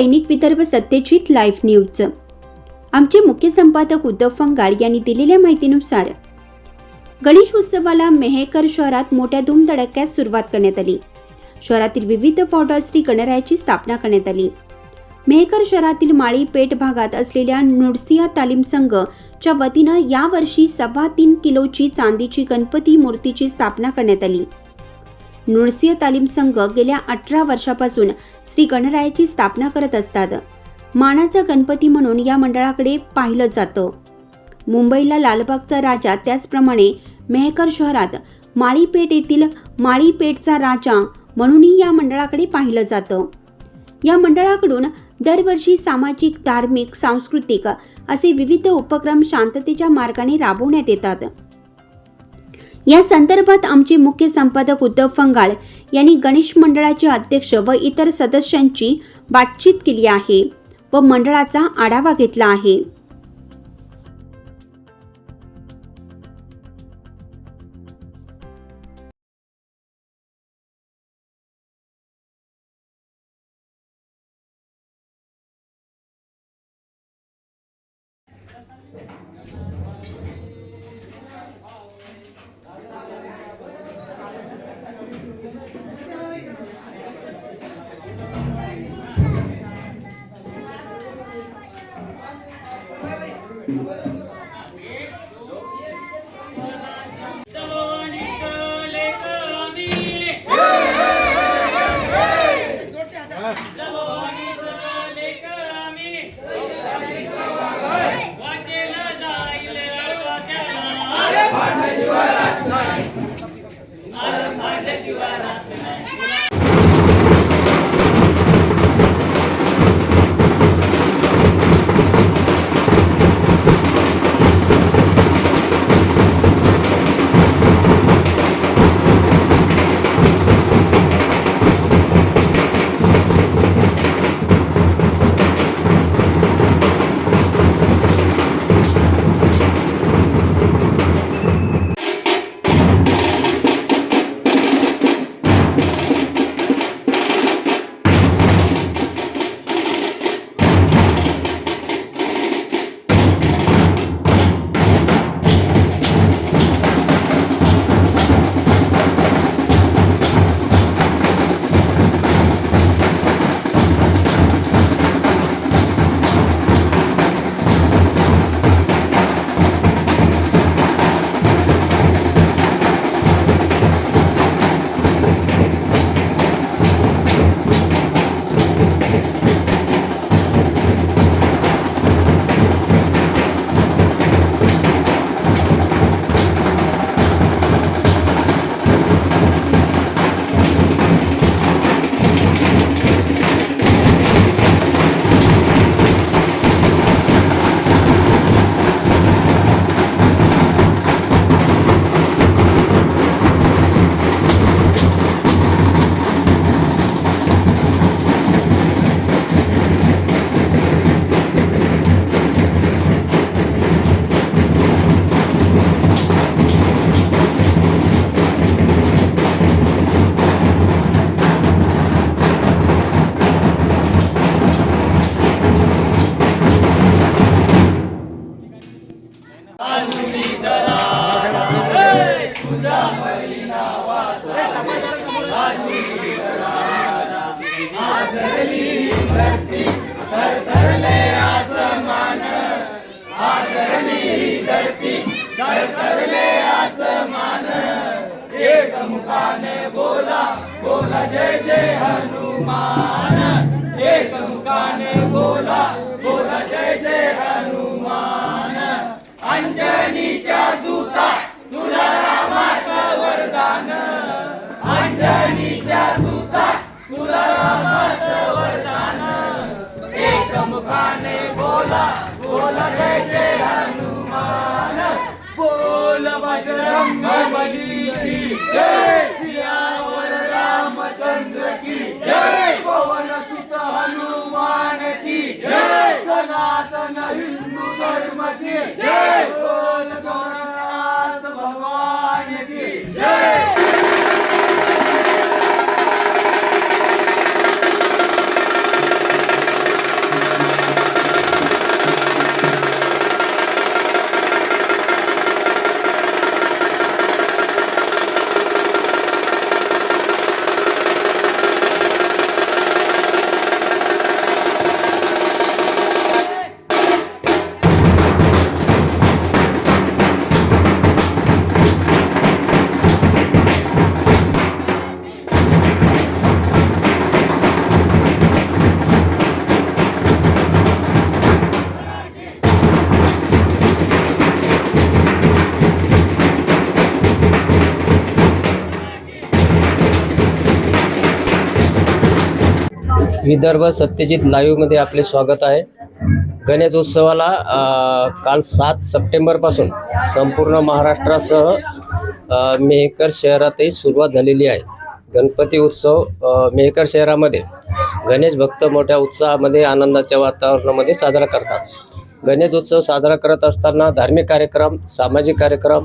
दैनिक Vidarbha Satyajit live news. आमचे मुख्य संपादक उद्धव फंगाळ यांनी दिलेल्या माहितीनुसार गणेश उत्सवाला मेहेकर शहरात मोठ्या धूमधडक्यात सुरुवात करण्यात आली. शहरातील विविध वॉर्डात गणरायाची स्थापना करण्यात आली. मेहकर शहरातील माळी पेठ भागात असलेल्या नुडसिया तालीम संघच्या वतीनं यावर्षी सव्वा तीन किलोची चांदीची गणपती मूर्तीची स्थापना करण्यात आली. नृसिंह तालीम संघ गेल्या अठरा वर्षापासून श्री गणरायाची स्थापना करत असतात. मानाचा गणपती म्हणून या मंडळाकडे पाहिलं जातं. मुंबईला लालबागचा राजा त्याचप्रमाणे मेहकर शहरात माळीपेठ येथील माळीपेठचा राजा म्हणूनही या मंडळाकडे पाहिलं जातं. या मंडळाकडून दरवर्षी सामाजिक धार्मिक सांस्कृतिक असे विविध उपक्रम शांततेच्या मार्गाने राबवण्यात येतात. या संदर्भात आमचे मुख्य संपादक उद्धव फंगाळ यांनी गणेश मंडळाचे अध्यक्ष व इतर सदस्यांची बातचीत केली आहे व मंडळाचा आढावा घेतला आहे. बोला जय जय हनुमान. एक मुखाने बोला बोला जय जय हनुमान. अंजनीच्या सुता तुला रामाचं वरदान. अंजनीच्या सुता तुला रामाचं वरदान. एक मुखाने बोला बोला जय जय हनुमान. बोल बजरंग बली जय. पवन सुत हनुमान की जय! सनातन हिंदू धर्म की भगवान की विदर्भ सत्यजित लाईव्हमध्ये आपले स्वागत आहे. गणेश उत्सवाला काल सात सप्टेंबरपासून संपूर्ण महाराष्ट्रासह मेहकर शहरातही सुरुवात झालेली आहे. गणपती उत्सव मेहकर शहरामध्ये गणेश भक्त मोठ्या उत्साहामध्ये आनंदाच्या वातावरणामध्ये साजरा करतात. गणेश उत्सव साजरा करत असताना धार्मिक कार्यक्रम सामाजिक कार्यक्रम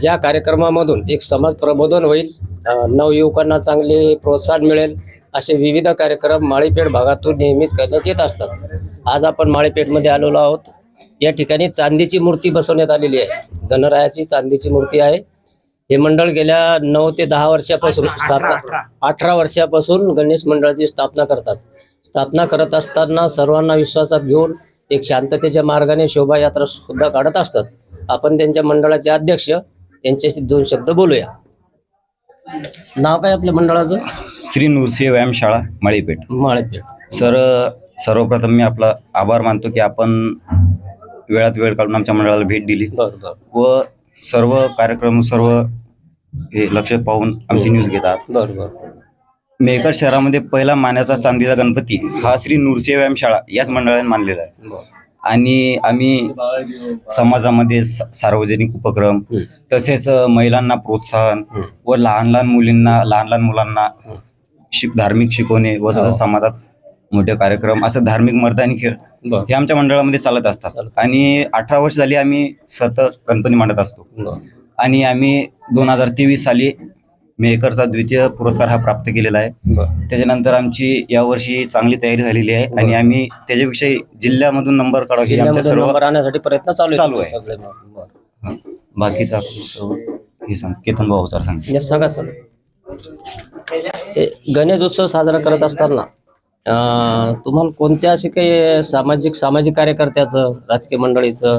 ज्या कार्यक्रमामधून एक समाज प्रबोधन होईल नवयुवकांना चांगले प्रोत्साहन मिळेल असे विविध कार्यक्रम माळीपेठ भागातून नेहमीच करण्यात येत असतात. आज आपण माळीपेठमध्ये आलेलो आहोत. या ठिकाणी चांदीची मूर्ती बसवण्यात आलेली आहे. गणरायाची चांदीची मूर्ती आहे. हे मंडळ गेल्या नऊ ते दहा वर्षापासून स्थापना अठरा वर्षापासून गणेश मंडळाची स्थापना करतात. स्थापना करत असताना सर्वांना विश्वासात घेऊन एक शांततेच्या मार्गाने शोभायात्रा सुद्धा काढत असतात. आपण त्यांच्या मंडळाचे अध्यक्ष यांच्याशी दोन शब्द बोलूया. नाव काय आपल्या मंडळाचं? श्री नृसिंह व्यायामशाळा माळीपेठ. माळेपेठ. सर सर्वप्रथम मी आपला आभार मानतो की आपण वेळात वेळ काढून आमच्या मंडळाला भेट दिली. व सर्व कार्यक्रम सर्व हे लक्ष पाहून आमची न्यूज घेतात मेहकर शहरामध्ये पहिला मानाचा चांदीचा गणपती हा श्री नृसिंह व्यायामशाळा याच मंडळाने मानलेला आहे. आणि आम्ही समाजामध्ये सार्वजनिक उपक्रम हं. तसेच महिलांना प्रोत्साहन हं. व लहान लहान मुलींना लहान लहान मुलांना शिक धार्मिक शिकवणे व तसंच समाजात मोठे कार्यक्रम असं धार्मिक मर्दानी खेळ हे आमच्या मंडळामध्ये चालत असतात. आणि अठरा वर्ष झाली आम्ही सतत गणपती मांडत असतो आणि आम्ही दोन हजार तेवीस साली मेहकरचा द्वितीय पुरस्कार हा प्राप्त केलेला आहे. त्याच्यानंतर आमची यावर्षी चांगली तयारी झालेली आहे आणि. आम्ही त्याच्याविषयी जिल्ह्यामधून नंबर काढावा हे आमच्या सर्व आणण्यासाठी प्रयत्न चालू चालू आहे. सगळे. बाकीचा हे सांग. केतन भाऊ सर सांग. म्हणजे सांगा सर हे गणेश उत्सव साजरा करत असताना अं, तुम्हाला कोणत्या असे काही सामाजिक सामाजिक कार्यकर्त्याचं राजकीय मंडळीचं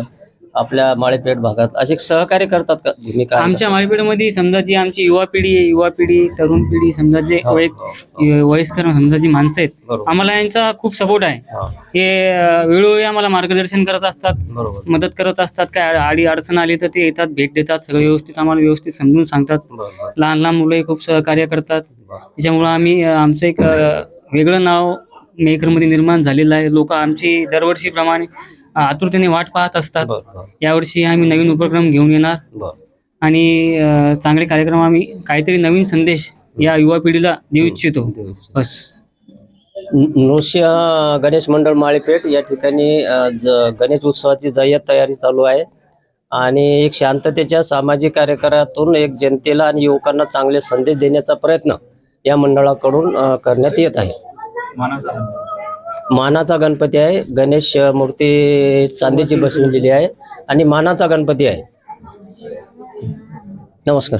आपल्या माळेपेठ भागात असे सहकार्य करतात का? भूमिका आहे आमच्या का? माळीपेढीमध्ये समजा जी आमची युवा पिढी आहे युवा पिढी तरुण पिढी समजा जे हो, वय वयस्कर समजा जी माणसं आहेत बरोबर. आम्हाला यांचा खूप सपोर्ट आहे. हा, हे अं, वेळोवेळी आम्हाला मार्गदर्शन करत असतात बरोबर. मदत करत असतात. काय आडी अडचण आली तर ते येतात भेट देतात सगळं व्यवस्थित आम्हाला व्यवस्थित समजून सांगतात. बरोबर. लहान लहान मुलंही खूप सहकार्य करतात. बरं. त्याच्यामुळं आम्ही अं, आमचं एक अं, वेगळं नाव मेकरमध्ये निर्माण झालेलं आहे. लोक आमची दरवर्षीप्रमाणे आतुरतेने वाट पाहत असतात. यावर्षी आम्ही नवीन उपक्रम घेऊन येणार. आणि चांगले कार्यक्रम आम्ही काहीतरी नवीन संदेश या युवा पिढीला देऊ इच्छितो. बस. नृसिंह गणेश मंडळ माळेपेठ या ठिकाणी गणेश उत्सवाची जय्यत तयारी चालू आहे. आणि एक शांततेच्या सामाजिक कार्यक्रमातून एक जनतेला आणि युवकांना चांगले संदेश देण्याचा प्रयत्न या मंडळाकडून करण्यात येत आहे. मानाचा गणपती आहे. गणेश मूर्ती चांदीची बसवलेली आहे आणि मानाचा गणपती आहे. नमस्कार.